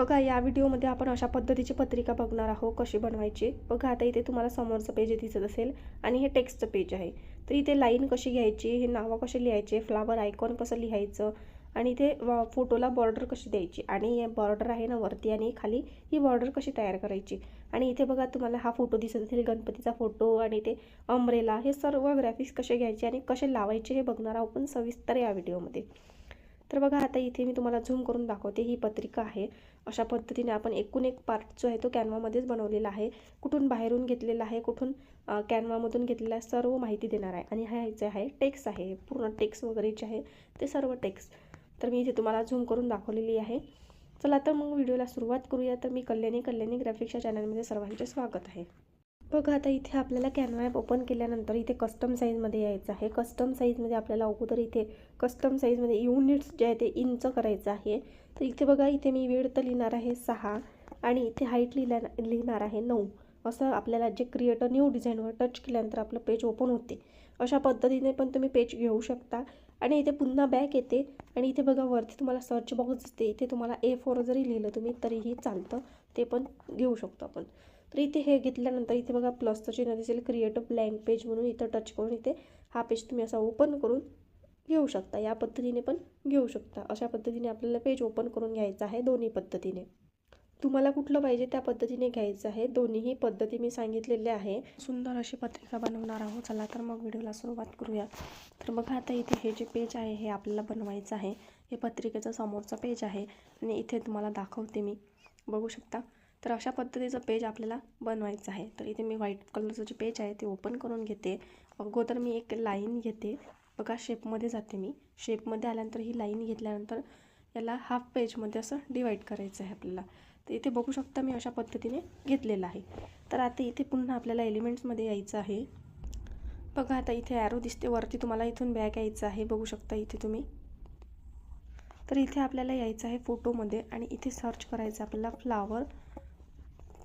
बघा या व्हिडिओमध्ये आपण अशा पद्धतीची पत्रिका बघणार आहोत कशी बनवायची. बघा आता इथे तुम्हाला समोरचं पेज दिसत असेल आणि हे टेक्स्टचं पेज आहे. तर इथे लाईन कशी घ्यायची हे नावं कसे लिहायचे फ्लावर आयकॉन कसं लिहायचं आणि इथे फोटोला बॉर्डर कशी द्यायची आणि हे बॉर्डर आहे ना वरती आणि खाली ही बॉर्डर कशी तयार करायची. आणि इथे बघा तुम्हाला हा फोटो दिसत असेल गणपतीचा फोटो आणि ते अम्ब्रेला हे सर्व ग्राफिक्स कसे घ्यायचे आणि कसे लावायचे हे बघणार आहोत पण सविस्तर या व्हिडिओमध्ये. तर बघा आता इथे मी तुम्हाला झूम करून दाखवते ही पत्रिका आहे. अशा पद्धतीने आपण एकूण एक पार्ट जो आहे तो कॅनवामध्येच बनवलेला आहे. कुठून बाहेरून घेतलेला आहे कुठून कॅनवामधून घेतलेला आहे सर्व माहिती देणार आहे. आणि हा जे आहे टेक्स आहे. पूर्ण टेक्स वगैरे जे आहे ते सर्व टेक्स तर मी इथे तुम्हाला झूम करून दाखवलेली आहे. चला तर मग व्हिडिओला सुरुवात करूया. तर मी कल्याणी कल्याणी ग्राफिक्सच्या चॅनलमध्ये सर्वांचे स्वागत आहे. बघा आता इथे आपल्याला कॅनवा ॲप ओपन केल्यानंतर इथे कस्टम साईजमध्ये यायचं आहे. कस्टम साईजमध्ये आपल्याला अगोदर इथे कस्टम साईजमध्ये युनिट्स जे आहे ते इंच करायचं आहे. तर इथे बघा इथे मी वेळ तर लिहिणार आहे सहा आणि इथे हाईट लिहिल्या लिहिणार आहे नऊ. असं आपल्याला जे क्रिएटर न्यू डिझाईनवर टच केल्यानंतर आपलं पेज ओपन होते. अशा पद्धतीने पण तुम्ही पेज घेऊ शकता. आणि इथे पुन्हा बॅक येते. आणि इथे बघा वरती तुम्हाला सर्च बॉक्स दिसते. इथे तुम्हाला ए फोर जरी लिहिलं तुम्ही तरीही चालतं. ते पण घेऊ शकतो आपण. तर इथे हे घेतल्यानंतर इथे बघा प्लसचं चिन्ह दिसेल क्रिएट अ ब्लँक पेज म्हणून इथं टच करून इथे हा पेज तुम्ही असा ओपन करून घेऊ शकता. या पद्धतीने पण घेऊ शकता. अशा पद्धतीने आपल्याला पेज ओपन करून घ्यायचं आहे दोन्ही पद्धतीने. तुम्हाला कुठलं पाहिजे त्या पद्धतीने घ्यायचं आहे. दोन्हीही पद्धती मी सांगितलेल्या आहे. सुंदर अशी पत्रिका बनवणार आहोत. चला तर मग व्हिडिओला सुरुवात करूया. तर बघा आता इथे हे जे पेज आहे हे आपल्याला बनवायचं आहे. हे पत्रिकेचं समोरचं पेज आहे. आणि इथे तुम्हाला दाखवते मी. बघू शकता. तर अशा पद्धतीचं पेज आपल्याला बनवायचं आहे. तर इथे मी व्हाईट कलरचं जे पेज आहे ते ओपन करून घेते. अगोदर मी एक लाईन घेते. बघा शेपमध्ये जाते मी. शेपमध्ये आल्यानंतर ही लाईन घेतल्यानंतर याला हाफ पेजमध्ये असं डिवाईड करायचं आहे आपल्याला. तर इथे बघू शकता मी अशा पद्धतीने घेतलेलं आहे. तर आता इथे पुन्हा आपल्याला एलिमेंट्समध्ये यायचं आहे. बघा आता इथे ॲरो दिसते. वरती तुम्हाला इथून बॅग यायचं आहे. बघू शकता इथे तुम्ही. तर इथे आपल्याला यायचं आहे फोटोमध्ये आणि इथे सर्च करायचं आपल्याला फ्लावर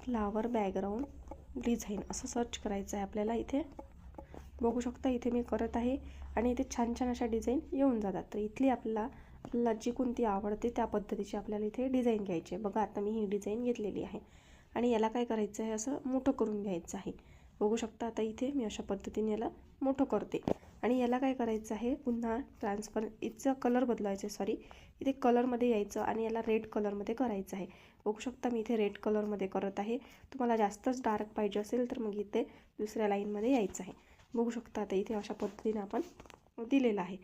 फ्लावर बॅकग्राऊंड डिझाईन असं सर्च करायचं आहे आपल्याला इथे. बघू शकता इथे मी करत आहे आणि इथे छान छान अशा डिझाईन येऊन जातात. तर इथली आपल्याला आपल्याला जी कोणती आवडते त्या पद्धतीची आपल्याला इथे डिझाईन घ्यायची आहे. बघा आता मी ही डिझाईन घेतलेली आहे आणि याला काय करायचं आहे? असं मोठं करून घ्यायचं आहे. बघू शकता आता इथे मी अशा पद्धतीने याला मोठं करते. आणि याला काय करायचं आहे? पुन्हा ट्रान्सफर इथचा कलर बदलायचा आहे. सॉरी इथे कलरमध्ये यायचं आणि याला रेड कलरमध्ये करायचं आहे. बघू शकता मी इथे रेड कलरमध्ये करत आहे. तुम्हाला जास्तच डार्क पाहिजे असेल तर मग इथे दुसऱ्या लाईनमध्ये यायचं आहे. बघू शकता आता इथे अशा पद्धतीने आपण दिलेलं आहे.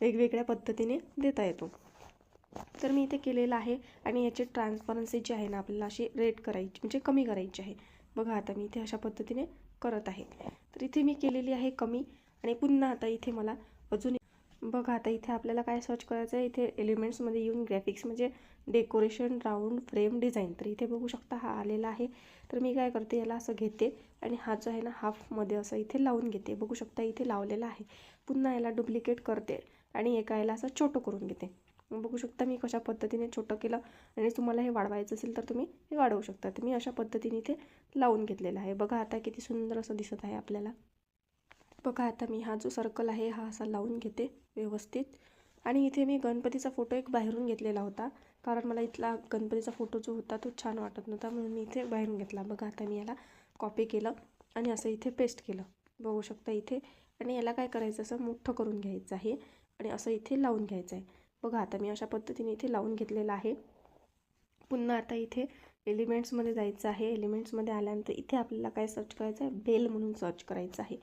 वेगवेगळ्या पद्धतीने देता येतो. तर मी इथे केलेलं आहे आणि याची ट्रान्सपरन्सी जी आहे ना आपल्याला अशी रेड करायची म्हणजे कमी करायची आहे. बघा आता मी इथे अशा पद्धतीने करत आहे. तर इथे मी केलेली आहे कमी आणि पुन्हा आता इथे मला अजून बघा आता इथे आपल्याला काय सर्च करायचं आहे इथे एलिमेंट्समध्ये येऊन ग्राफिक्स म्हणजे डेकोरेशन राऊंड फ्रेम डिझाईन तर इथे बघू शकता हा आलेला आहे. तर मी काय करते याला असं घेते आणि हा जो आहे ना हाफमध्ये असं इथे लावून घेते. बघू शकता इथे लावलेला आहे. पुन्हा याला डुप्लिकेट करते आणि एका याला असं छोटं करून घेते. बघू शकता मी कशा पद्धतीने छोटं केलं आणि तुम्हाला हे वाढवायचं असेल तर तुम्ही हे वाढवू शकता. तर मी अशा पद्धतीने इथे लावून घेतलेलं आहे. बघा आता किती सुंदर असं दिसत आहे आपल्याला. बघा आता मी हा जो सर्कल आहे हा असा लावून घेते व्यवस्थित. आणि इथे मी गणपतीचा फोटो एक बाहेरून घेतलेला होता. कारण मला इथला गणपतीचा फोटो जो होता तो छान वाटत नव्हता. म्हणून मी इथे बाहेरून घेतला. बघा आता मी याला कॉपी केलं आणि असं इथे पेस्ट केलं. बघू शकता इथे. आणि याला काय करायचं? असं मोठं करून घ्यायचं आहे. आणि असं इथे लावून घ्यायचं आहे. बघा आता मी अशा पद्धतीने इथे लावून घेतलेलं आहे. पुन्हा आता इथे एलिमेंट्समध्ये जायचं आहे. एलिमेंट्समध्ये आल्यानंतर इथे आपल्याला काय सर्च करायचं आहे? बेल म्हणून सर्च करायचं आहे.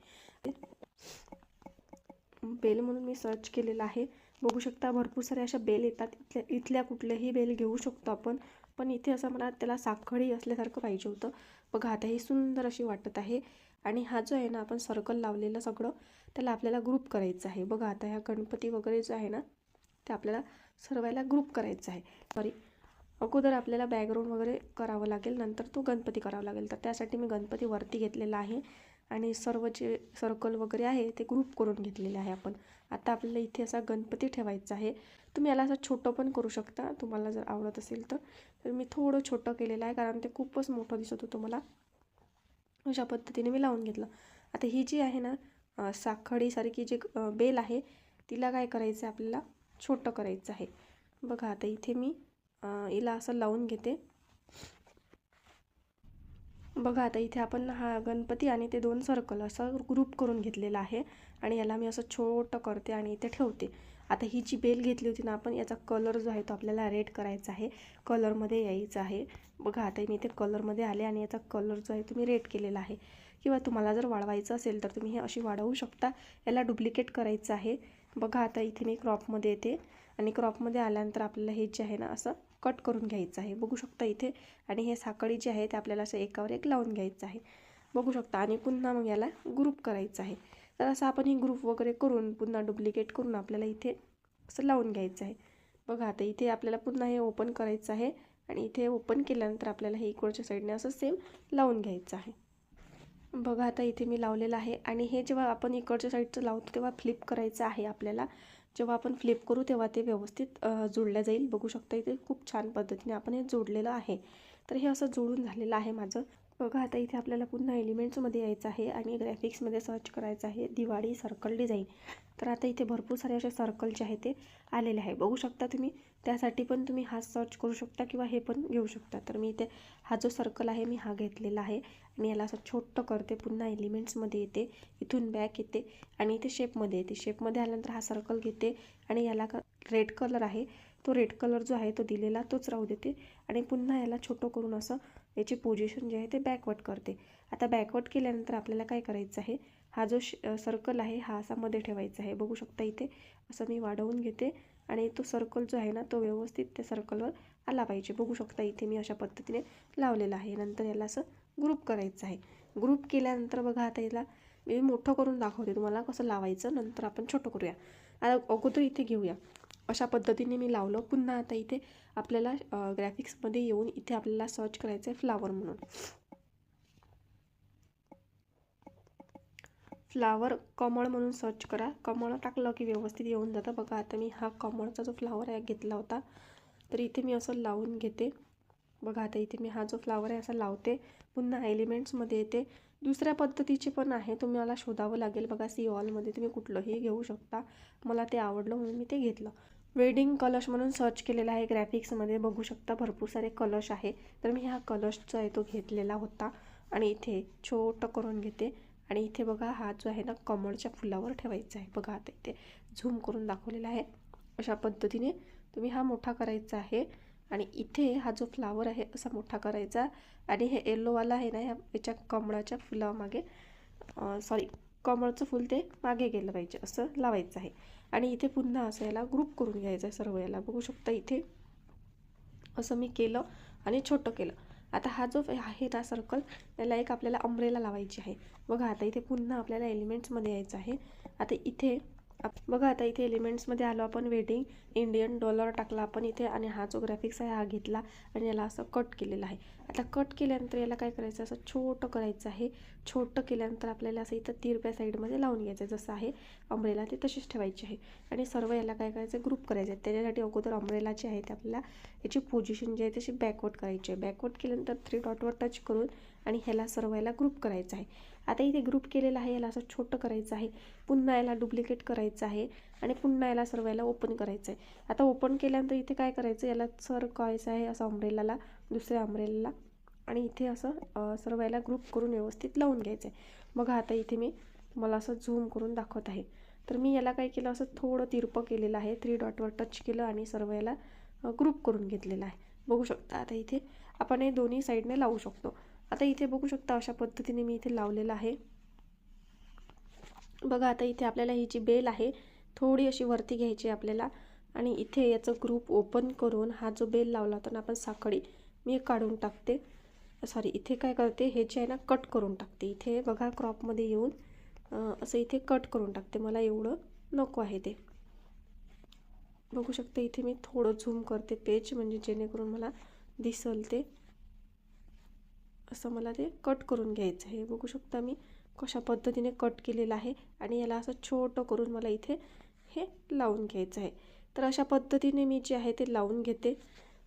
बेल म्हणून मी सर्च केलेलं आहे. बघू शकता भरपूर साऱ्या अशा बेल येतात. इथल्या इथल्या कुठल्याही बेल घेऊ शकतो आपण. पण इथे असं मला त्याला साखळी असल्यासारखं पाहिजे होतं. बघा आता ही सुंदर अशी वाटत आहे. आणि हा जो आहे ना आपण सर्कल लावलेलं सगळं त्याला आपल्याला ग्रुप करायचं आहे. बघा आता ह्या गणपती वगैरे जो आहे ना ते आपल्याला सर्वायला ग्रुप करायचं आहे. सॉरी अगोदर आपल्याला बॅकग्राऊंड वगैरे करावं लागेल. नंतर तो गणपती करावा लागेल. तर त्यासाठी मी गणपती वरती घेतलेला आहे. आणि सर्व जे सर्कल वगैरे आहे ते ग्रुप करून घेतलेले आहे आपण. आता आपल्याला इथे असा गणपती ठेवायचा आहे. तुम्ही याला असं छोटं पण करू शकता. तुम्हाला जर आवडत असेल तर. तर मी थोडं छोटं केलेलं आहे कारण ते खूपच मोठं दिसत होतं मला. अशा पद्धतीने मी लावून घेतलं. आता ही जी आहे ना साखळीसारखी जी बेल आहे तिला काय करायचं आहे आपल्याला? छोटं करायचं आहे. बघा आता इथे मी हिला असं लावून घेते. बघा आता इथे आपण हा गणपती आणि ते दोन सर्कल असं ग्रुप करून घेतलेला आहे आणि याला मी असं छोटं करते आणि इथे ठेवते. आता ही जी बेल घेतली होती ना आपण याचा कलर जो आहे तो आपल्याला रेड करायचा आहे. कलरमध्ये यायचं आहे. बघा आता मी इथे कलरमध्ये आले आणि याचा कलर जो आहे तो मी रेड केलेला आहे. किंवा तुम्हाला जर वाढवायचं असेल तर तुम्ही हे अशी वाढवू शकता. याला डुप्लिकेट करायचं आहे. बघा आता इथे मी क्रॉपमध्ये येते आणि क्रॉपमध्ये आल्यानंतर आपल्याला हे जे आहे ना असं कट करून घ्यायचं आहे. बघू शकता इथे. आणि हे साखळी जे आहे ते आपल्याला असं एकावर एक लावून घ्यायचं आहे. बघू शकता. आणि पुन्हा मग याला ग्रुप करायचं आहे. तर असं आपण हे ग्रुप वगैरे करून पुन्हा डुप्लिकेट करून आपल्याला इथे असं लावून घ्यायचं आहे. बघा आता इथे आपल्याला पुन्हा हे ओपन करायचं आहे. आणि इथे ओपन केल्यानंतर आपल्याला हे इकडच्या साईडने असं सेम लावून घ्यायचं आहे. बघा आता इथे मी लावलेलं आहे. आणि हे जेव्हा आपण इकडच्या साईडचं लावतो तेव्हा फ्लिप करायचं आहे आपल्याला. जेव्हा आपण फ्लिप करू तेव्हा ते व्यवस्थित जोडल्या जाईल. बघू शकता इथे खूप छान पद्धतीने आपण हे जोडलेलं आहे. तर हे असं जोडून झालेलं आहे माझं. बघा आता इथे आपल्याला पुन्हा एलिमेंट्समध्ये यायचं आहे आणि ग्रॅफिक्समध्ये सर्च करायचं आहे. दिवाळी सर्कल डिझाईन तर आता इथे भरपूर सारे असे सर्कल जे आहे ते आलेले आहे. बघू शकता तुम्ही त्यासाठी पण तुम्ही हा सर्च करू शकता किंवा हे पण घेऊ शकता. तर मी इथे हा जो सर्कल आहे मी हा घेतलेला आहे आणि याला असं छोटं करते. पुन्हा एलिमेंट्समध्ये येते इथून बॅक येते आणि इथे शेपमध्ये येते. शेपमध्ये आल्यानंतर हा सर्कल घेते आणि याला रेड कलर आहे. तो रेड कलर जो आहे तो दिलेला तोच राहू देते आणि पुन्हा याला छोटं करून असं याची पोझिशन जे आहे ते बॅकवर्ड करते. आता बॅकवर्ड केल्यानंतर आपल्याला काय करायचं आहे? हा जो सर्कल आहे हा असा मध्ये ठेवायचा आहे. बघू शकता इथे असं मी वाढवून घेते आणि तो सर्कल जो आहे ना तो व्यवस्थित त्या सर्कलवर आला पाहिजे. बघू शकता इथे मी अशा पद्धतीने लावलेला आहे. नंतर याला असं ग्रुप करायचं आहे. ग्रुप केल्यानंतर बघा आता याला मी मोठं करून दाखवते. तुम्हाला कसं लावायचं? नंतर आपण छोटं करूया. आता अगोदर इथे घेऊया. अशा पद्धतीने मी लावलं. पुन्हा आता इथे आपल्याला ग्रॅफिक्समध्ये येऊन इथे आपल्याला सर्च करायचं आहे फ्लावर म्हणून. फ्लावर कमळ म्हणून सर्च करा. कमळ टाकलं की व्यवस्थित येऊन जातं. बघा आता मी हा कमळचा जो फ्लावर आहे घेतला होता तर इथे मी असं लावून घेते. बघा आता इथे मी हा जो फ्लावर आहे असा लावते. पुन्हा एलिमेंट्समध्ये येते. दुसऱ्या पद्धतीचे पण आहे. तुम्हाला शोधावं लागेल. बघा सी ऑलमध्ये तुम्ही कुठलंही घेऊ शकता. मला ते आवडलं म्हणून मी ते घेतलं. वेडिंग कलश म्हणून सर्च केलेला आहे. ग्रॅफिक्समध्ये बघू शकता भरपूर सारे कलश आहे. तर मी हा कलशचा आहे तो घेतलेला होता. आणि इथे छोटं करून घेते. आणि इथे बघा हा जो आहे ना कमळच्या फुलावर ठेवायचा आहे. बघा आता इथे झूम करून दाखवलेला आहे. अशा पद्धतीने तुम्ही हा मोठा करायचा आहे. आणि इथे हा जो फ्लावर आहे असा मोठा करायचा. आणि हे येल्लोवाला आहे ना ह्या याच्या कमळाच्या फुलामागे सॉरी कमळचं फूल ते मागे गेलं पाहिजे असं लावायचं आहे. आणि इथे पुन्हा असं याला ग्रुप करून घ्यायचं आहे सर्व याला. बघू शकता इथे असं मी केलं आणि छोटं केलं. आता हा जो आहे ना सर्कल याला एक आपल्याला अम्ब्रेला लावायची आहे. बघा आता इथे पुन्हा आपल्याला एलिमेंट्समध्ये यायचं आहे. आता इथे बघा आता इथे एलिमेंट्समध्ये आलो आपण वेडिंग इंडियन डॉलर टाकला आपण इथे आणि हा जो ग्राफिक्स आहे हा घेतला आणि याला असं कट केलेला आहे. आता कट केल्यानंतर याला काय करायचं? असं छोटं करायचं आहे. छोटं केल्यानंतर आपल्याला असं इथं तिरप्या साईडमध्ये लावून घ्यायचं आहे. जसं आहे अम्ब्रेला ते तशीच ठेवायची आहे. आणि सर्व याला काय करायचं? ग्रुप करायचं आहे. त्याच्यासाठी अगोदर अम्ब्रेला जे आहे ते आपल्याला याची पोझिशन जी आहे तशी बॅकवर्ड करायची आहे. बॅकवर्ड केल्यानंतर थ्री डॉटवर टच करून आणि ह्याला सर्व याला ग्रुप करायचं आहे. आता इथे ग्रुप केलेला आहे. याला असं छोटं करायचं आहे. पुन्हा याला डुप्लिकेट करायचं आहे. आणि पुन्हा याला सर्व याला ओपन करायचं आहे आता ओपन केल्यानंतर इथे काय करायचं? याला सर करायचं आहे असं अम्ब्रेलाला दुसऱ्या अम्ब्रेलाला आणि इथे असं सर्व याला ग्रुप करून व्यवस्थित लावून घ्यायचं आहे बघा आता इथे मी मला असं झूम करून दाखवत आहे. तर मी याला काय केलं? असं थोडं तिरपं केलेलं आहे. थ्री डॉटवर टच केलं आणि सर्व याला ग्रुप करून घेतलेला आहे. बघू शकता आता इथे आपण हे दोन्ही साईडने लावू शकतो. आता इथे बघू शकता अशा पद्धतीने मी इथे लावलेलं आहे. बघा आता इथे आपल्याला ही जी बेल आहे थोडी अशी वरती घ्यायची आपल्याला. आणि इथे याचं ग्रुप ओपन करून हा जो बेल लावला होता ना आपण साखळी मी काढून टाकते. सॉरी इथे काय करते हे जे आहे ना कट करून टाकते. इथे बघा क्रॉपमध्ये येऊन असं इथे कट करून टाकते. मला एवढं नको आहे ते. बघू शकते इथे मी थोडं झूम करते पेज म्हणजे जेणेकरून मला दिसल ते. असं मला ते कट करून घ्यायचं आहे. बघू शकता मी कशा पद्धतीने कट केलेलं आहे. आणि याला असं छोटं करून मला इथे हे लावून घ्यायचं आहे. तर अशा पद्धतीने मी जे आहे ते लावून घेते.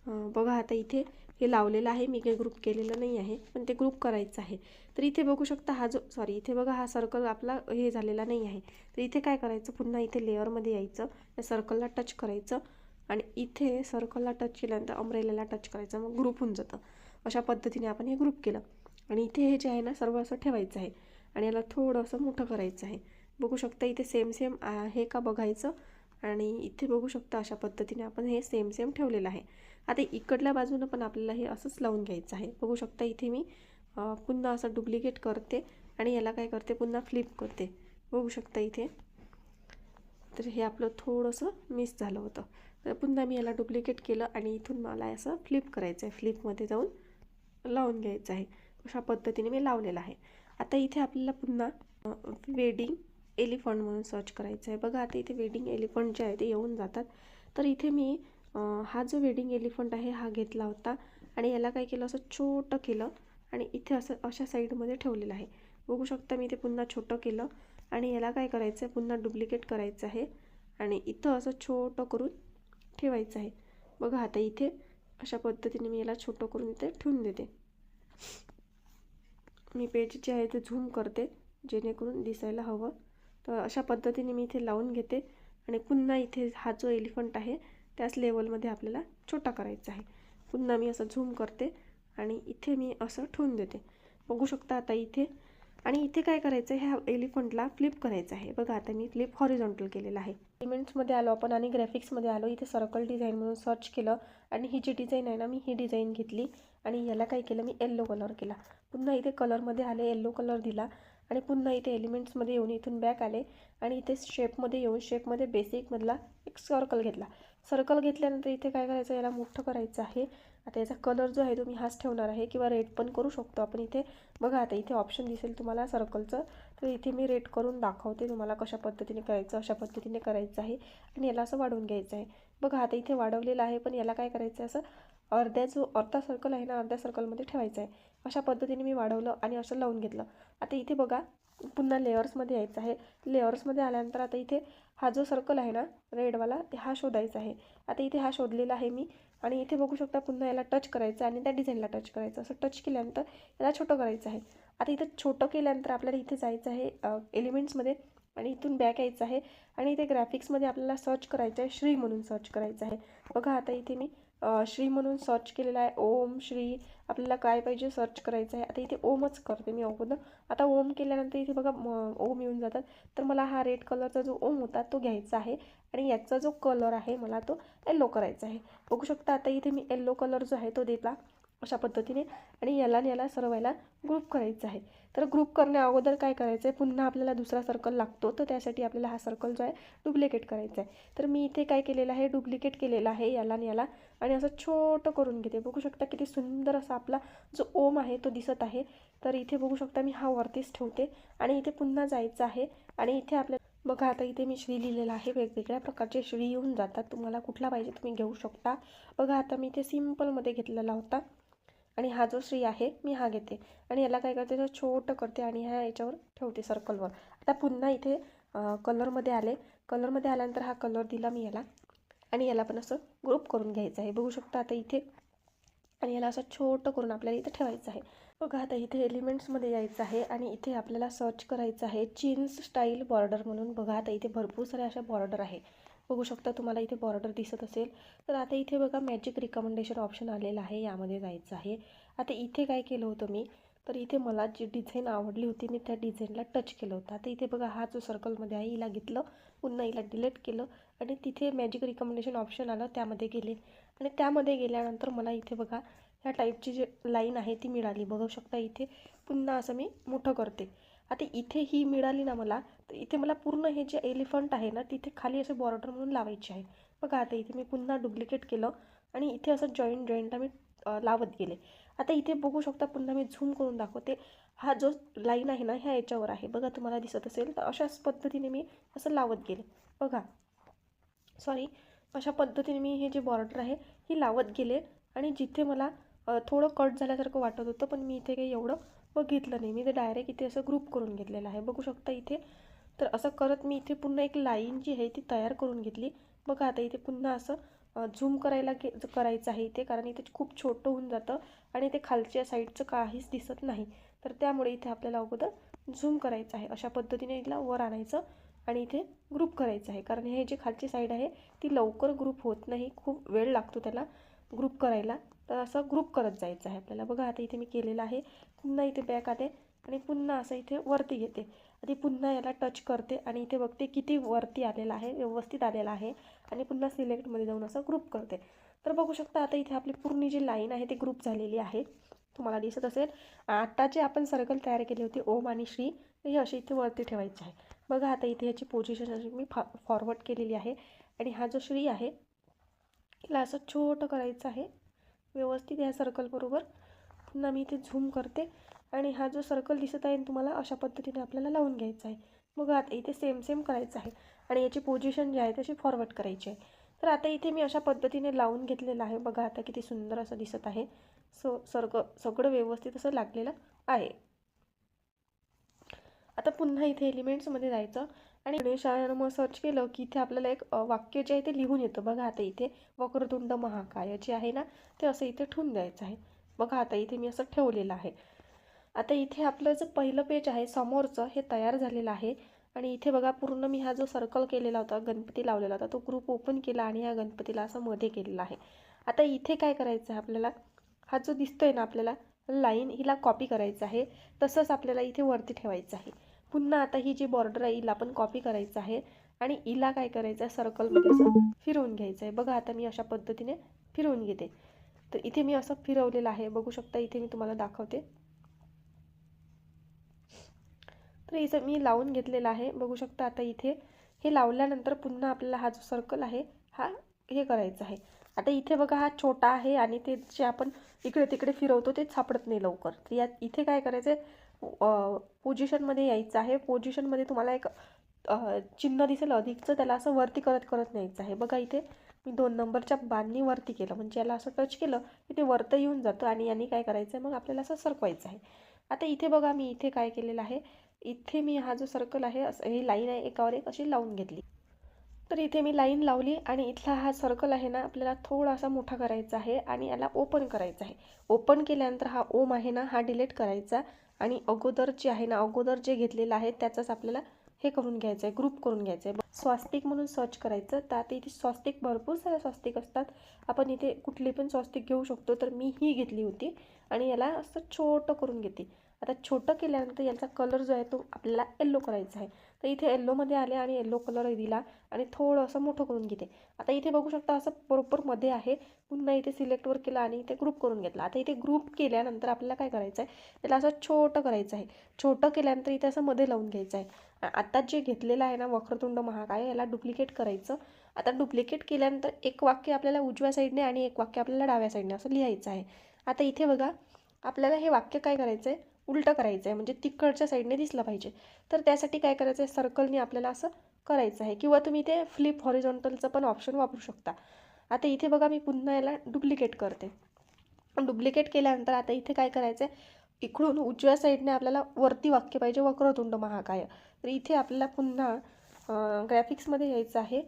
बघा आता इथे हे लावलेलं आहे. मी काही ग्रुप केलेलं नाही आहे पण ते ग्रुप करायचं आहे. तर इथे बघू शकता हा जो सॉरी इथे बघा हा सर्कल आपला हे झालेला नाही आहे. तर इथे काय करायचं? पुन्हा इथे लेअरमध्ये यायचं. त्या सर्कलला टच करायचं आणि इथे सर्कलला टच केल्यानंतर अमरेल्याला टच करायचं. मग ग्रुप होऊन जातं. अशा पद्धतीने आपण हे ग्रुप केलं. आणि इथे हे जे आहे ना सर्व असं ठेवायचं आहे. आणि याला थोडंसं मोठं करायचं आहे. बघू शकता इथे सेम सेम आहे का बघायचं? आणि इथे बघू शकता अशा पद्धतीने आपण हे सेम सेम ठेवलेलं आहे. आता इकडल्या बाजूनं पण आपल्याला हे असंच लावून घ्यायचं आहे. बघू शकता इथे मी पुन्हा असं डुप्लिकेट करते आणि याला काय करते? पुन्हा फ्लिप करते. बघू शकता इथे. तर हे आपलं थोडंसं मिस झालं होतं. तर पुन्हा मी याला डुप्लिकेट केलं आणि इथून मला असं फ्लिप करायचं आहे. फ्लिपमध्ये जाऊन लावून घ्यायचं आहे. अशा पद्धतीने मी लावलेलं आहे. आता इथे आपल्याला पुन्हा वेडिंग एलिफंट म्हणून सर्च करायचं आहे. बघा आता इथे वेडिंग एलिफंट जे आहे ते येऊन जातात. तर इथे मी हा जो वेडिंग एलिफंट आहे हा घेतला होता. आणि याला काय केलं असं छोटं केलं आणि इथे असं अशा साईडमध्ये ठेवलेलं आहे. बघू शकता मी ते पुन्हा छोटं केलं. आणि याला काय करायचं आहे पुन्हा डुप्लिकेट करायचं आहे. आणि इथं असं छोटं करून ठेवायचं आहे. बघा आता इथे अशा पद्धतीने मी याला छोटं करून इथे ठेवून देते. मी पेज जे आहे ते झूम करते जेणेकरून दिसायला हवं. तर अशा पद्धतीने मी इथे लावून घेते. आणि पुन्हा इथे हा जो एलिफंट आहे त्याच लेवलमध्ये आपल्याला छोटा करायचा आहे. पुन्हा मी असं झूम करते आणि इथे मी असं ठेवून देते. बघू शकता आता इथे. आणि इथे काय करायचं आहे ह्या एलिफंटला फ्लिप करायचं आहे. बघा आता मी फ्लिप हॉरिझॉन्टल केलेलं आहे. एलिमेंट्समध्ये आलो आपण आणि ग्राफिक्समध्ये आलो. इथे सर्कल डिझाईन म्हणून सर्च केलं आणि ही जी डिझाईन आहे ना मी ही डिझाईन घेतली. आणि याला काय केलं मी येल्लो कलर केला. पुन्हा इथे कलरमध्ये आले येल्लो कलर दिला. आणि पुन्हा इथे एलिमेंट्समध्ये येऊन इथून बॅक आले. आणि इथे शेपमध्ये येऊन शेपमध्ये बेसिकमधला एक सर्कल घेतला. सर्कल घेतल्यानंतर इथे काय करायचं? याला मोठं करायचं आहे. आता याचा कलर जो आहे तो मी हाच ठेवणार आहे किंवा रेड पण करू शकतो. आपण इथे बघा आता इथे ऑप्शन दिसेल तुम्हाला सर्कलचं तर इथे मी रेड करून दाखवते तुम्हाला कशा पद्धतीने करायचं अशा पद्धतीने करायचं आहे. आणि याला असं वाढवून घ्यायचं आहे. बघा आता इथे वाढवलेलं आहे पण याला काय करायचं आहे? असं अर्ध्या जो अर्धा सर्कल आहे ना अर्ध्या सर्कलमध्ये ठेवायचं आहे. अशा पद्धतीने मी वाढवलं आणि असं लावून घेतलं. आता इथे बघा पुन्हा लेअर्समध्ये यायचं आहे. लेअर्समध्ये आल्यानंतर आता इथे हा जो सर्कल आहे ना रेडवाला ते हा शोधायचा आहे. आता इथे हा शोधलेला आहे मी. आणि इथे बघू शकता पुन्हा याला टच करायचं आणि त्या डिझाईनला टच करायचं. असं टच केल्यानंतर याला छोटं करायचं आहे. आता इथं छोटं केल्यानंतर आपल्याला इथे जायचं आहे एलिमेंट्समध्ये आणि इथून बॅक यायचं आहे. आणि इथे ग्राफिक्समध्ये आपल्याला सर्च करायचं आहे श्री म्हणून सर्च करायचं आहे. बघा आता इथे मी श्री म्हणून सर्च केलेला आहे. ओम श्री. आपल्याला काय पाहिजे सर्च करायचं आहे. आता इथे ओमच करते मी अगोदर. आता ओम केल्यानंतर इथे बघा ओम येऊन जातात. तर मला हा रेड कलरचा जो ओम होता तो घ्यायचा आहे. आणि याचा जो कलर आहे मला तो येल्लो करायचा आहे. बघू शकता आता इथे मी येल्लो कलर जो आहे तो देतला. अशा पद्धतीने आणि याला आणि याला सर्व याला ग्रुप करायचं आहे. तर ग्रुप करण्या अगोदर काय करायचं आहे पुन्हा आपल्याला दुसरा सर्कल लागतो. तर त्यासाठी आपल्याला हा सर्कल जो आहे डुप्लिकेट करायचा आहे तर मी इथे काय केलेलं आहे? डुप्लिकेट केलेलं आहे याला आणि याला. आणि असं छोटं करून घेते. बघू शकता किती सुंदर असा आपला जो ओम आहे तो दिसत आहे. तर इथे बघू शकता मी हा वरतीच ठेवते. आणि इथे पुन्हा जायचं आहे. आणि इथे आपल्या बघा आता इथे मी श्री लिहिलेला आहे. वेगवेगळ्या प्रकारचे श्री येऊन जातात. तुम्हाला कुठला पाहिजे तुम्ही घेऊ शकता. बघा आता मी इथे सिम्पलमध्ये घेतलेला होता. आणि हा जो श्री आहे मी हा घेते. आणि याला काय करते तो छोटं करते आणि ह्या याच्यावर ठेवते सर्कलवर आता पुन्हा इथे कलरमध्ये आले. कलरमध्ये आल्यानंतर हा कलर दिला मी याला. आणि याला पण असं ग्रुप करून घ्यायचं आहे. बघू शकता आता इथे. आणि याला असं छोटं करून आपल्याला इथे ठेवायचं आहे. बघा आता इथे एलिमेंट्समध्ये यायचं आहे आणि इथे आपल्याला सर्च करायचं आहे. चीन्स स्टाईल बॉर्डर म्हणून. बघा आता इथे भरपूर साऱ्या अशा बॉर्डर आहे. बघू शकता तुम्हाला इथे बॉर्डर दिसत असेल. तर आता इथे बघा मॅजिक रिकमेंडेशन ऑप्शन आलेलं आहे यामध्ये जायचं आहे. आता इथे काय केलं होतं मी? तर इथे मला जी डिझाईन आवडली होती मी त्या डिझाईनला टच केलं होतं. आता इथे बघा हा जो सर्कलमध्ये आहे हिला घेतलं. पुन्हा हिला डिलीट केलं. आणि तिथे मॅजिक रिकमेंडेशन ऑप्शन आलं त्यामध्ये गेले. आणि त्यामध्ये गेल्यानंतर मला इथे बघा ह्या टाईपची जी लाईन आहे ती मिळाली. बघू शकता इथे. पुन्हा असं मी मोठं करते. आता इथे ही मिळाली ना मला तर इथे मला पूर्ण हे जे एलिफंट आहे ना तिथे खाली असं बॉर्डर म्हणून लावायचे आहे. बघा आता इथे मी पुन्हा डुप्लिकेट केलं आणि इथे असं जॉईंट जॉईंटला मी लावत गेले. आता इथे बघू शकता पुन्हा मी झूम करून दाखवते. हा जो लाईन आहे ना ह्या याच्यावर आहे. बघा तुम्हाला दिसत असेल तर अशाच पद्धतीने मी असं लावत गेले. बघा. सॉरी अशा पद्धतीने मी हे जे बॉर्डर आहे ही लावत गेले आणि जिथे मला थोडं कट झाल्यासारखं वाटत होतं पण मी इथे काही एवढं बघितलं नाही. मी ते डायरेक्ट इथे असं ग्रुप करून घेतलेलं आहे. बघू शकता इथे. तर असं करत मी इथे पुन्हा एक लाईन जी आहे ती तयार करून घेतली. बघा आता इथे पुन्हा असं झूम करायला घे करायचं आहे इथे. कारण इथे खूप छोटं होऊन जातं आणि ते खालच्या साईडचं काहीच दिसत नाही. तर त्यामुळे इथे आपल्याला अगोदर झूम करायचं आहे. अशा पद्धतीने इथला वर आणायचं आणि इथे ग्रुप करायचं आहे. कारण हे जे खालची साईड आहे ती लवकर ग्रुप होत नाही. खूप वेळ लागतो त्याला ग्रुप करायला. तर असं ग्रुप करत जायचं आहे आपल्याला. बघा आता इथे मी केलेलं आहे. पुन्हा इथे बॅक आले आणि पुन्हा असं इथे वरती घेते. आणि पुन्हा याला टच करते आणि इथे बघते किती वरती आलेला आहे व्यवस्थित आलेला आहे. आणि पुन्हा सिलेक्टमध्ये जाऊन असं ग्रुप करते. तर बघू शकता आता इथे आपली पूर्ण जी लाईन आहे ती ग्रुप झालेली आहे. तुम्हाला दिसत असेल. आता जे आपण सर्कल तयार केले होते ओम आणि श्री हे असे इथे वरती ठेवायचे आहे. बघा आता इथे याची पोझिशन अशी मी फा फॉरवर्ड केलेली आहे. आणि हा जो श्री आहे याला असं छोटं करायचं आहे. व्यवस्थित या सर्कलबरोबर पुन्हा मी इथे झूम करते. आणि हा जो सर्कल दिसत आहे तुम्हाला अशा पद्धतीने आपल्याला लावून घ्यायचा आहे. मग आता इथे सेम सेम करायचं आहे. आणि याची पोझिशन जी आहे तशी फॉरवर्ड करायची आहे. तर आता इथे मी अशा पद्धतीने लावून घेतलेलं आहे. बघा आता किती सुंदर असं दिसत आहे. सो सर्ग सगळं व्यवस्थित असं लागलेलं आहे. आता पुन्हा इथे एलिमेंट्समध्ये जायचं. आणि गणेशानं मग सर्च केलं की इथे आपल्याला एक वाक्य जे आहे ते लिहून येतं. बघा आता इथे वक्रतुंड महाकाय जे आहे ना ते असं इथे ठेवून द्यायचं आहे. बघा आता इथे मी असं ठेवलेलं आहे. आता इथे आपलं जे पहिलं पेज आहे समोरचं हे तयार झालेलं आहे. आणि इथे बघा पूर्ण मी हा जो सर्कल केलेला होता गणपती लावलेला होता तो ग्रुप ओपन केला आणि या गणपतीला असं मध्ये केलेला आहे. आता इथे काय करायचं आहे आपल्याला? हा जो दिसतोय ना आपल्याला लाईन हिला कॉपी करायचं आहे. तसंच आपल्याला इथे वरती ठेवायचं आहे. पुन्हा आता ही जी बॉर्डर आहे हिला पण कॉपी करायचं आहे. आणि हिला काय करायचं आहे सर्कलमध्ये असं फिरवून घ्यायचं आहे बघा आता मी अशा पद्धतीने फिरवून घेते. तर इथे मी असं फिरवलेलं आहे. बघू शकता इथे मी तुम्हाला दाखवते. तर इथं मी लावून घेतलेलं आहे. बघू शकता आता इथे हे लावल्यानंतर पुन्हा आपल्याला हा जो सर्कल आहे हा हे करायचा आहे. आता इथे बघा हा छोटा आहे आणि ते जे आपण इकडे तिकडे फिरवतो ते सापडत नाही लवकर. तर या इथे काय करायचं आहे पोझिशनमध्ये यायचं आहे. पोझिशनमध्ये तुम्हाला एक चिन्ह दिसेल अधिकचं. त्याला असं वरती करत करत न्यायचं आहे. बघा इथे मी दोन नंबरच्या बांधणी वरती केलं. म्हणजे याला असं टच केलं की ते वरतं येऊन जातं आणि यांनी काय करायचं आहे? मग आपल्याला असं सरकवायचं आहे. आता इथे बघा मी इथे काय केलेलं आहे. इथे मी हा जो सर्कल आहे असं ही लाईन आहे एकावर एक अशी लावून घेतली. तर इथे मी लाईन लावली आणि इथला हा सर्कल आहे ना आपल्याला थोडासा मोठा करायचा आहे आणि याला ओपन करायचा आहे. ओपन केल्यानंतर हा ओम आहे ना हा डिलीट करायचा. आणि अगोदर जे आहे ना अगोदर जे घेतलेलं आहे त्याचाच आपल्याला हे करून घ्यायचं आहे ग्रुप करून घ्यायचं आहे स्वास्तिक म्हणून सर्च करायचं. तर आता इथे स्वास्तिक भरपूर साऱ्या स्वास्तिक असतात. आपण इथे कुठली पण स्वास्तिक घेऊ शकतो तर मी ही घेतली होती आणि याला असं छोटं करून घेते. आता छोटं केल्यानंतर याचा कलर जो आहे तो आपल्याला येल्लो करायचा आहे. तर इथे येल्लोमध्ये आले आणि येल्लो कलर दिला आणि थोडं असं मोठं करून घेते. आता इथे बघू शकता असं बरोबर मध्ये आहे. पुन्हा इथे सिलेक्टवर केलं आणि इथे ग्रुप करून घेतला. आता इथे ग्रुप केल्यानंतर आपल्याला काय करायचं आहे त्याला असं छोटं करायचं आहे. छोटं केल्यानंतर इथे असं मध्ये लावून घ्यायचं आहे. आता जे घेतलेलं आहे ना वक्रतुंड महाकाय याला डुप्लिकेट करायचं. आता डुप्लिकेट केल्यानंतर एक वाक्य आपल्याला उजव्या साईडने आणि एक वाक्य आपल्याला डाव्या साईडने असं लिहायचं आहे. आता इथे बघा आपल्याला हे वाक्य काय करायचं आहे उलटं करायचं आहे. म्हणजे तिकडच्या साईडने दिसलं पाहिजे. तर त्यासाठी काय करायचं आहे सर्कलने आपल्याला असं करायचं आहे. किंवा तुम्ही ते फ्लिप हॉरिझॉन्टलचं पण ऑप्शन वापरू शकता. आता इथे बघा मी पुन्हा याला डुप्लिकेट करते. डुप्लिकेट केल्यानंतर आता इथे काय करायचं आहे इकडून उजव्या साईडने आपल्याला वरती वाक्य पाहिजे वक्रतुंड महाकाय. तर इथे आपल्याला पुन्हा ग्रॅफिक्समध्ये यायचं आहे.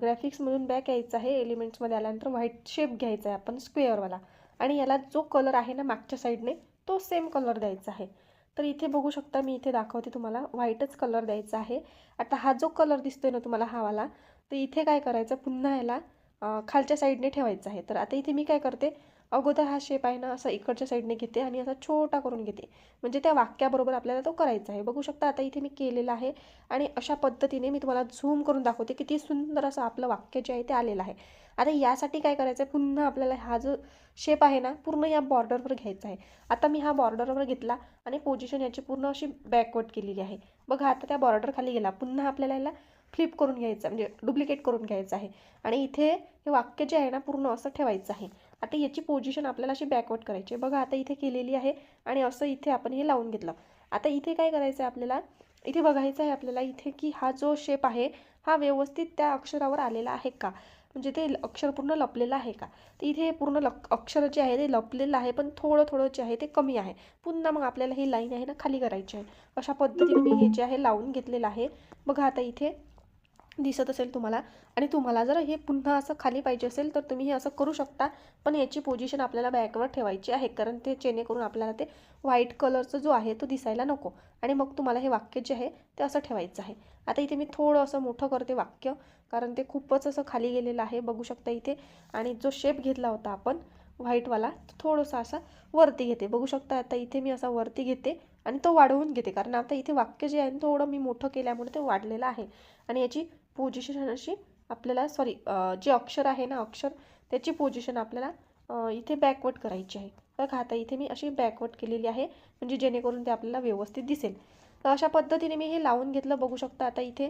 ग्रॅफिक्समधून बॅक यायचं आहे. एलिमेंट्समध्ये आल्यानंतर व्हाईट शेप घ्यायचा आहे आपण स्क्वेअरवाला आणि याला जो कलर आहे ना मागच्या साईडने तो सेम कलर द्यायचा आहे. तर इथे बघू शकता मी इथे दाखवते तुम्हाला. व्हाईटच कलर द्यायचा आहे. आता हा जो कलर दिसतोय ना तुम्हाला हावाला तर इथे काय करायचं? पुन्हा याला खालच्या साईडने ठेवायचं आहे. तर आता इथे मी काय करते अगोदर हा शेप आहे ना असा इकडच्या साईडने घेते आणि असा छोटा करून घेते. म्हणजे त्या वाक्याबरोबर आपल्याला तो करायचा आहे. बघू शकता आता इथे मी केलेला आहे आणि अशा पद्धतीने मी तुम्हाला झूम करून दाखवते किती सुंदर असं आपलं वाक्य जे आहे ते आलेलं आहे. आता यासाठी काय करायचं आहे पुन्हा आपल्याला हा जो शेप आहे ना पूर्ण या बॉर्डरवर घ्यायचा आहे. आता मी हा बॉर्डरवर घेतला आणि पोझिशन याची पूर्ण अशी बॅकवर्ड केलेली आहे. बघा आता त्या बॉर्डर खाली गेला. पुन्हा आपल्याला याला फ्लिप करून घ्यायचं म्हणजे डुप्लिकेट करून घ्यायचं आहे. आणि इथे हे वाक्य जे आहे ना पूर्ण असं ठेवायचं आहे. आता याची पोझिशन आपल्याला अशी बॅकवर्ड करायची आहे. बघा आता इथे केलेली आहे आणि असं इथे आपण हे लावून घेतलं. आता इथे काय करायचं आहे आपल्याला? इथे बघायचं आहे आपल्याला इथे की हा जो शेप आहे हा व्यवस्थित त्या अक्षरावर आलेला आहे का? म्हणजे ते अक्षर पूर्ण लपलेलं आहे का? तर इथे पूर्ण लक अक्षर जे आहे ते लपलेलं आहे पण थोडं थोडं जे आहे ते कमी आहे. पुन्हा मग आपल्याला ही लाईन आहे ना खाली करायची आहे. अशा पद्धतीने मी हे जे आहे लावून घेतलेलं आहे. बघा आता इथे दिसत असेल तुम्हाला. आणि तुम्हाला जर हे पुन्हा असं खाली पाहिजे असेल तर तुम्ही हे असं करू शकता. पण याची पोझिशन आपल्याला बॅकवर ठेवायची आहे. कारण ते जेणेकरून आपल्याला ते व्हाईट कलरचं जो आहे तो दिसायला नको. आणि मग तुम्हाला हे वाक्य जे आहे ते असं ठेवायचं आहे. आता इथे मी थोडं असं मोठं करते वाक्य कारण ते खूपच असं खाली गेलेलं आहे. बघू शकता इथे. आणि जो शेप घेतला होता आपण व्हाईटवाला थोडंसं असा वरती घेते. बघू शकता आता इथे मी असा वरती घेते आणि तो वाढवून घेते. कारण आता इथे वाक्य जे आहे ना, थोडं मी मोठं केल्यामुळे ते वाढलेलं आहे. आणि याची पोझिशन अशी आपल्याला सॉरी जे अक्षर आहे ना अक्षर त्याची पोझिशन आपल्याला इथे बॅकवर्ड करायची आहे. बघा आता इथे मी अशी बॅकवर्ड केलेली आहे म्हणजे जेणेकरून ते आपल्याला व्यवस्थित दिसेल. तर अशा पद्धतीने मी हे लावून घेतलं बघू शकता आता इथे.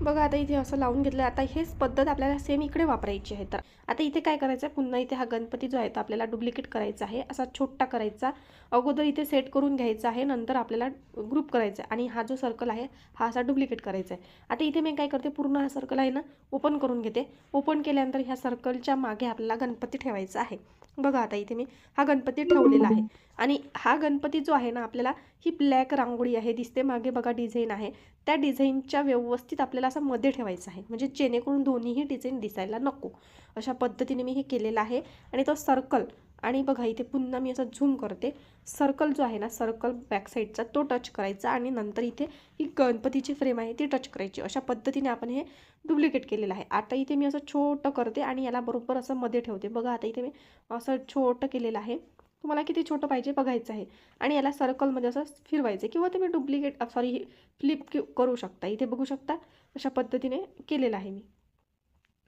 बघा आता इथे असं लावून घेतलं आता हेच पद्धत आपल्याला सेम इकडे वापरायची आहे. तर आता इथे काय करायचं आहे पुन्हा इथे हा गणपती जो आहे तो आपल्याला डुप्लिकेट करायचा आहे. असा छोटा करायचा. अगोदर इथे सेट करून घ्यायचा आहे. नंतर आपल्याला ग्रुप करायचा आहे आणि हा जो सर्कल आहे हा असा डुप्लिकेट करायचा आहे आता इथे मी काय करते? पूर्ण हा सर्कल आहे ना ओपन करून घेते. ओपन केल्यानंतर ह्या सर्कलच्या मागे आपल्याला गणपती ठेवायचा आहे. बघा आता इथे मी हा गणपती ठेवलेला आहे. आणि हा गणपती जो आहे ना आपल्याला ही ब्लॅक रांगोळी आहे दिसते मागे बघा डिझाईन आहे. त्या डिझाईनच्या व्यवस्थित आपल्याला असं मध्ये ठेवायचं आहे. म्हणजे जेणेकरून दोन्हीही डिझाईन दिसायला नको. अशा पद्धतीने मी हे केलेलं आहे. आणि तो सर्कल आणि बघा इथे पुन्हा मी असं झूम करते. सर्कल जो आहे ना सर्कल बॅकसाईडचा तो टच करायचा आणि नंतर इथे ही गणपतीची फ्रेम आहे ती टच करायची. अशा पद्धतीने आपण हे डुप्लिकेट केलेलं आहे. आता इथे मी असं छोटं करते आणि याला बरोबर असं मध्ये ठेवते. बघा आता इथे मी असं छोटं केलेलं आहे. तुम्हाला किती छोटं पाहिजे बघायचं आहे. आणि याला सर्कलमध्ये असं फिरवायचं किंवा तुम्ही डुप्लिकेट सॉरी फ्लिप करू शकता. इथे बघू शकता. अशा पद्धतीने केलेलं आहे मी.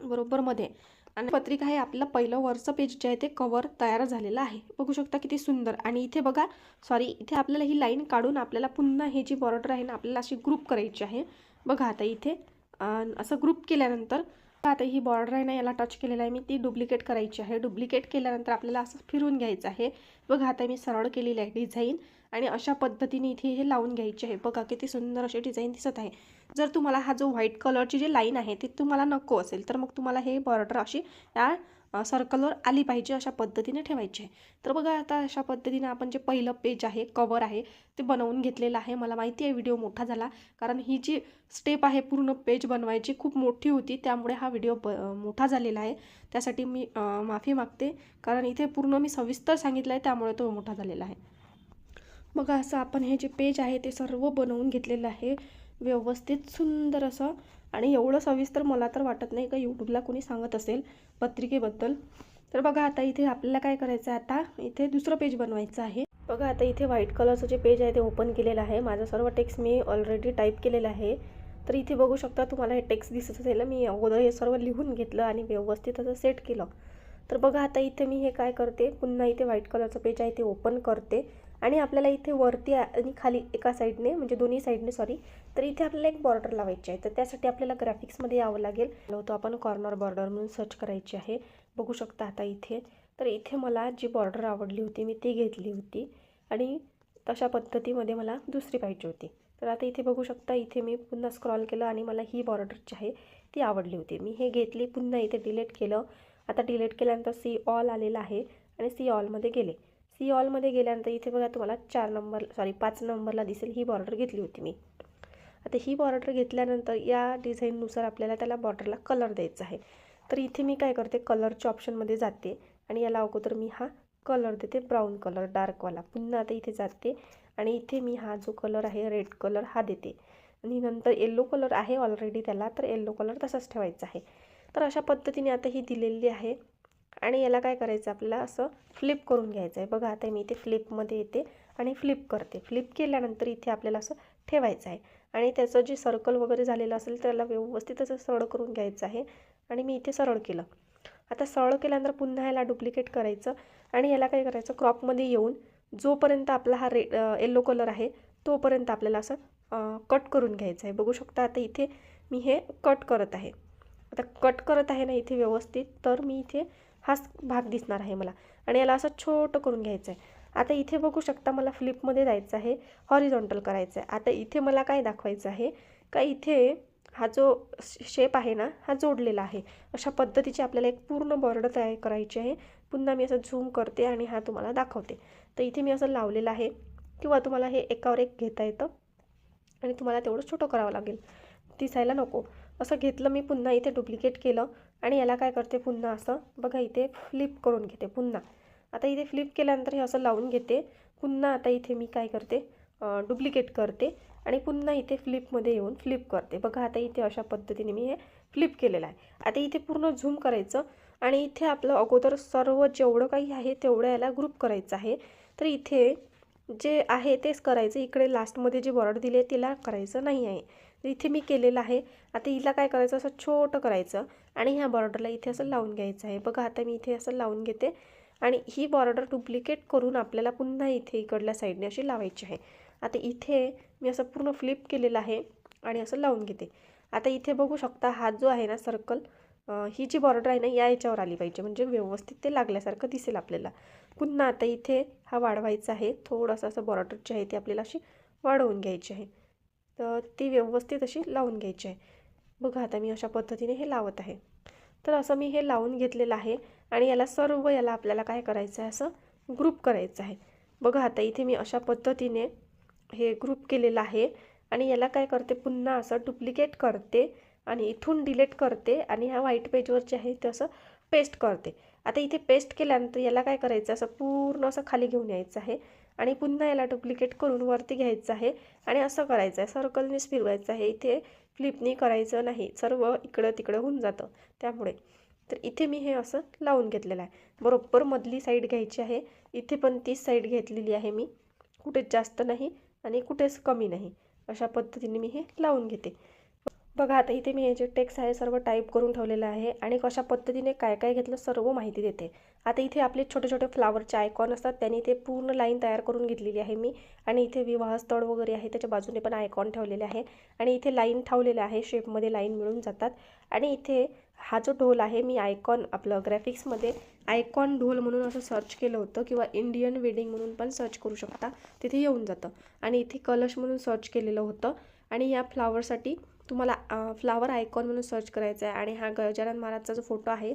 बरोबर मध्ये. आणि पत्रिका हे आपलं पहिलं वरचं पेज जे आहे ते कवर तयार झालेलं आहे. बघू शकता किती सुंदर. आणि इथे बघा सॉरी इथे आपल्याला ही लाईन काढून आपल्याला पुन्हा हे जी बॉर्डर आहे ना आपल्याला अशी ग्रुप करायची आहे. बघा आता इथे असं ग्रुप केल्यानंतर आता ही बॉर्डर आहे ना याला टच केलेलं आहे मी ती डुप्लिकेट करायची आहे. डुप्लिकेट केल्यानंतर आपल्याला असं फिरून घ्यायचं आहे. बघा आता मी सरळ केलेली आहे डिझाईन आणि अशा पद्धतीने इथे हे लावून घ्यायचे आहे. बघा किती सुंदर अशी डिझाईन दिसत आहे. जर तुम्हाला हा जो व्हाईट कलरची जी लाईन आहे ती तुम्हाला नको असेल तर मग तुम्हाला हे बॉर्डर अशी या सर्कलवर आली पाहिजे अशा पद्धतीने ठेवायची आहे. तर बघा आता अशा पद्धतीने आपण जे पहिलं पेज आहे कवर आहे ते बनवून घेतलेलं आहे. मला माहिती आहे व्हिडिओ मोठा झाला कारण ही जी स्टेप आहे पूर्ण पेज बनवायची खूप मोठी होती त्यामुळे हा व्हिडिओ ब मोठा झालेला आहे. त्यासाठी मी माफी मागते कारण इथे पूर्ण मी सविस्तर सांगितलं आहे त्यामुळे तो मोठा झालेला आहे. बघा असं आपण हे जे पेज आहे ते सर्व बनवून घेतलेलं आहे. व्यवस्थित सुंदर असं. आणि एवढं सविस्तर मला तर वाटत नाही का यूट्यूबला कोणी सांगत असेल पत्रिकेबद्दल. तर बघा आता इथे आपल्याला काय करायचं आहे आता? इथे दुसरं पेज बनवायचं आहे. बघा आता इथे व्हाईट कलरचं जे पेज आहे ते ओपन केलेलं आहे. माझं सर्व टेक्स्ट मी ऑलरेडी टाईप केलेलं आहे. तर इथे बघू शकता तुम्हाला हे टेक्स्ट दिसत असेल. मी अगोदर हे सर्व लिहून घेतलं आणि व्यवस्थित असं सेट केलं. तर बघा आता इथे मी हे काय करते? पुन्हा इथे व्हाईट कलरचं पेज आहे ते ओपन करते. आणि आपल्याला इथे वरती आणि खाली एका साईडने म्हणजे दोन्ही साईडने सॉरी तर इथे आपल्याला एक बॉर्डर लावायची आहे. तर त्यासाठी आपल्याला ग्राफिक्समध्ये यावं लागेल. तो आपण कॉर्नर बॉर्डर म्हणून सर्च करायची आहे. बघू शकता आता इथे. तर इथे मला जी बॉर्डर आवडली होती मी ती घेतली होती. आणि तशा पद्धतीमध्ये मला दुसरी पाहिजे होती. तर आता इथे बघू शकता इथे मी पुन्हा स्क्रॉल केलं आणि मला ही बॉर्डर जी आहे ती आवडली होती. मी हे घेतली पुन्हा इथे डिलीट केलं. आता डिलीट केल्यानंतर सी ऑल आलेलं आहे आणि सी ऑलमध्ये गेले. सी ऑलमध्ये गेल्यानंतर इथे बघा तुम्हाला चार नंबर सॉरी पाच नंबरला दिसेल. ही बॉर्डर घेतली होती मी. आता ही बॉर्डर घेतल्यानंतर या डिझाईननुसार आपल्याला त्याला बॉर्डरला कलर द्यायचा आहे. तर इथे मी काय करते कलरच्या ऑप्शनमध्ये जाते आणि याला अगोदर मी हा कलर देते ब्राऊन कलर डार्कवाला पुन्हा आता इथे जाते आणि इथे मी हा जो कलर आहे रेड कलर हा देते. आणि नंतर येल्लो कलर आहे ऑलरेडी त्याला तर येल्लो कलर तसाच ठेवायचा आहे. तर अशा पद्धतीने आता ही दिलेली आहे. आणि याला काय करायचं आपल्याला असं फ्लिप करून घ्यायचं आहे. बघा आता मी इथे फ्लिपमध्ये येते आणि फ्लिप करते. फ्लिप केल्यानंतर इथे आपल्याला असं ठेवायचं आहे. आणि त्याचं जे सर्कल वगैरे झालेलं असेल त्याला व्यवस्थित असं सरळ करून घ्यायचं आहे. आणि मी इथे सरळ केलं. आता सरळ केल्यानंतर पुन्हा याला डुप्लिकेट करायचं आणि याला काय करायचं? क्रॉपमध्ये येऊन जोपर्यंत आपला हा रे येल्लो कलर आहे तोपर्यंत आपल्याला असं कट करून घ्यायचं आहे. बघू शकता आता इथे मी हे कट करत आहे. आता कट करत आहे ना इथे व्यवस्थित तर मी इथे हाच भाग दिसणार आहे मला. आणि याला असं छोटं करून घ्यायचं आहे आता इथे बघू शकता मला फ्लिपमध्ये जायचं आहे हॉरिझॉन्टल करायचं आहे आता इथे मला काय दाखवायचं आहे का इथे हा जो शेप आहे ना हा जोडलेला आहे. अशा पद्धतीची आपल्याला एक पूर्ण बॉर्डर तयार करायची आहे. पुन्हा मी असं झूम करते आणि हा तुम्हाला दाखवते. तर इथे मी असं लावलेलं आहे किंवा तुम्हाला हे एकावर एक घेता येतं. आणि तुम्हाला तेवढं छोटं करावं लागेल. दिसायला नको. असं घेतलं मी पुन्हा इथे डुप्लिकेट केलं. आणि याला काय करते पुन्हा असं बघा इथे फ्लिप करून घेते पुन्हा. आता इथे फ्लिप केल्यानंतर हे असं लावून घेते. पुन्हा आता इथे मी काय करते डुप्लिकेट करते आणि पुन्हा इथे फ्लिपमध्ये येऊन फ्लिप करते. बघा आता इथे अशा पद्धतीने मी हे फ्लिप केलेलं आहे. आता इथे पूर्ण झूम करायचं आणि इथे आपलं अगोदर सर्व जेवढं काही आहे तेवढं याला ग्रुप करायचं आहे. तर इथे जे आहे तेच करायचं. इकडे लास्टमध्ये जे बॉर्डर दिले तिला करायचं नाही आहे. इथे मी केलेलं आहे. आता हिला काय करायचं असं छोटं करायचं. आणि ह्या बॉर्डरला इथे असं लावून घ्यायचं आहे. बघा आता मी इथे असं लावून घेते. आणि ही बॉर्डर डुप्लिकेट करून आपल्याला पुन्हा इथे इकडल्या साईडने अशी लावायची आहे. आता इथे मी असं पूर्ण फ्लिप केलेलं आहे आणि असं लावून घेते. आता इथे बघू शकता हा जो आहे ना सर्कल ही जी बॉर्डर आहे ना या याच्यावर आली पाहिजे. म्हणजे व्यवस्थित ते लागल्यासारखं दिसेल आपल्याला. पुन्हा आता इथे हा वाढवायचा आहे. थोडंसं असं बॉर्डर जी आहे ती आपल्याला अशी वाढवून घ्यायची आहे. तर ती व्यवस्थित अशी लावून घ्यायची आहे. बघा आता मी अशा पद्धतीने हे लावत आहे. तर असं मी हे लावून घेतलेलं आहे आणि याला सर्व याला आपल्याला काय करायचं आहे? असं ग्रुप करायचं आहे. बघा आता इथे मी अशा पद्धतीने हे ग्रुप केलेलं आहे आणि याला काय करते? पुन्हा असं डुप्लिकेट करते आणि इथून डिलीट करते आणि ह्या व्हाईट पेजवर जे आहे ते असं पेस्ट करते. आता इथे पेस्ट केल्यानंतर याला काय करायचं? असं पूर्ण असं खाली घेऊन यायचं आहे आणि पुन्हा याला डुप्लिकेट करून वरती घ्यायचं आहे आणि असं करायचं आहे. सर्कलनेच फिरवायचं आहे. इथे फ्लिपनी करायचं नाही. सर्व इकडं तिकडं होऊन जातं. त्यामुळे. तर इथे मी हे असं लावून घेतलेलं आहे. बरोबर मधली साईड घ्यायची आहे. इथे पण तीच साईड घेतलेली आहे मी. कुठेच जास्त नाही आणि कुठेच कमी नाही. अशा पद्धतीने मी हे लावून घेते. बघा आता इथे मी हे जे टेक्स्ट आहे सर्व टाईप करून ठेवलेलं आहे आणि कशा पद्धतीने काय काय घेतलं सर्व माहिती देते. आता इथे आपले छोटे छोटे फ्लावरचे आयकॉन असतात त्यांनी इथे पूर्ण लाईन तयार करून घेतलेली आहे मी. आणि इथे विवाहस्थळ वगैरे आहे त्याच्या बाजूने पण आयकॉन ठेवलेले आहे. आणि इथे लाईन ठेवलेले आहे शेपमध्ये लाईन मिळून जातात. आणि इथे हा जो ढोल आहे मी आयकॉन आपलं ग्राफिक्समध्ये आयकॉन ढोल म्हणून असं सर्च केलं होतं किंवा इंडियन वेडिंग म्हणून पण सर्च करू शकता. तिथे येऊन जातं. आणि इथे कलश म्हणून सर्च केलेलं होतं. आणि या फ्लावरसाठी तुम्हाला फ्लावर आयकॉन म्हणून सर्च करायचं आहे आणि हा गजानन महाराजचा जो फोटो आहे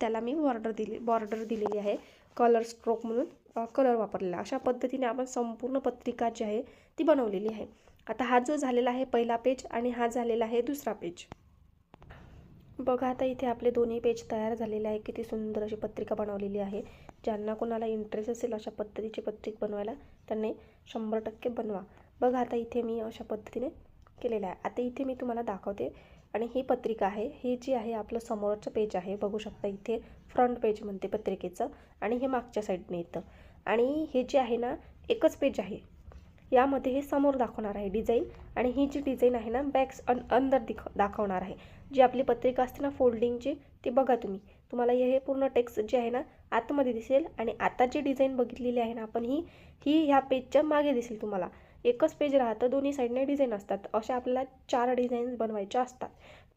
त्याला मी बॉर्डर दिली बॉर्डर दिलेली आहे. कलर स्ट्रोक म्हणून कलर वापरलेला. अशा पद्धतीने आपण संपूर्ण पत्रिका जी आहे ती बनवलेली आहे. आता हा जो झालेला आहे पहिला पेज आणि हा झालेला आहे दुसरा पेज बघा आता इथे आपले दोन्ही पेज तयार झालेले आहे किती सुंदर अशी पत्रिका बनवलेली आहे. ज्यांना कोणाला इंटरेस्ट असेल अशा पद्धतीची पत्रिका बनवायला त्यांनी शंभर टक्के बनवा. बघा आता इथे मी अशा पद्धतीने केलेलं आहे. आता इथे मी तुम्हाला दाखवते. आणि ही पत्रिका आहे. ही जी आहे आपलं समोरचं पेज आहे. बघू शकता इथे फ्रंट पेज म्हणते पत्रिकेचं. आणि हे मागच्या साईडने येतं आणि हे जे आहे ना एकच पेज आहे. यामध्ये हे समोर दाखवणार आहे डिझाईन आणि ही जी डिझाईन आहे ना बॅक्स अन अंदर दिख दाखवणार आहे. जी आपली पत्रिका असते ना फोल्डिंगची ती बघा तुम्ही. तुम्हाला हे पूर्ण टेक्स्ट जे आहे ना आतमध्ये दिसेल. आणि आता जी डिझाईन बघितलेली आहे ना आपण ही ही ह्या पेजच्या मागे दिसेल तुम्हाला. एकच पेज राहतं दोन्ही साईडने डिझाईन असतात. अशा आपल्याला चार डिझाईन्स बनवायच्या असतात.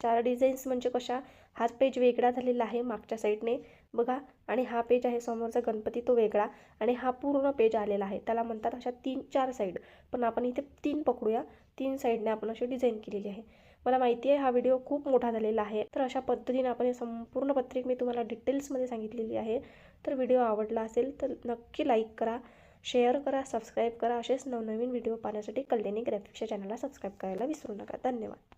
चार डिझाईन्स म्हणजे कशा? हाच पेज वेगळा झालेला आहे मागच्या साईडने बघा आणि हा पेज आहे समोरचा गणपती तो वेगळा. आणि हा पूर्ण पेज आलेला आहे. त्याला म्हणतात अशा तीन चार साईड पण आपण इथे तीन पकडूया. तीन साईडने आपण अशी डिझाईन केलेली आहे. मला माहिती आहे हा व्हिडिओ खूप मोठा झालेला आहे. तर अशा पद्धतीने आपण हे संपूर्ण पत्रिक मी तुम्हाला डिटेल्समध्ये सांगितलेली आहे. तर व्हिडिओ आवडला असेल तर नक्की लाईक करा. शेअर करा सबस्क्राईब करा. असेच नवनवीन व्हिडिओ पाहण्यासाठी कल्याणी ग्राफिक्सच्या चॅनलला सबस्क्राईब करायला विसरू नका. धन्यवाद.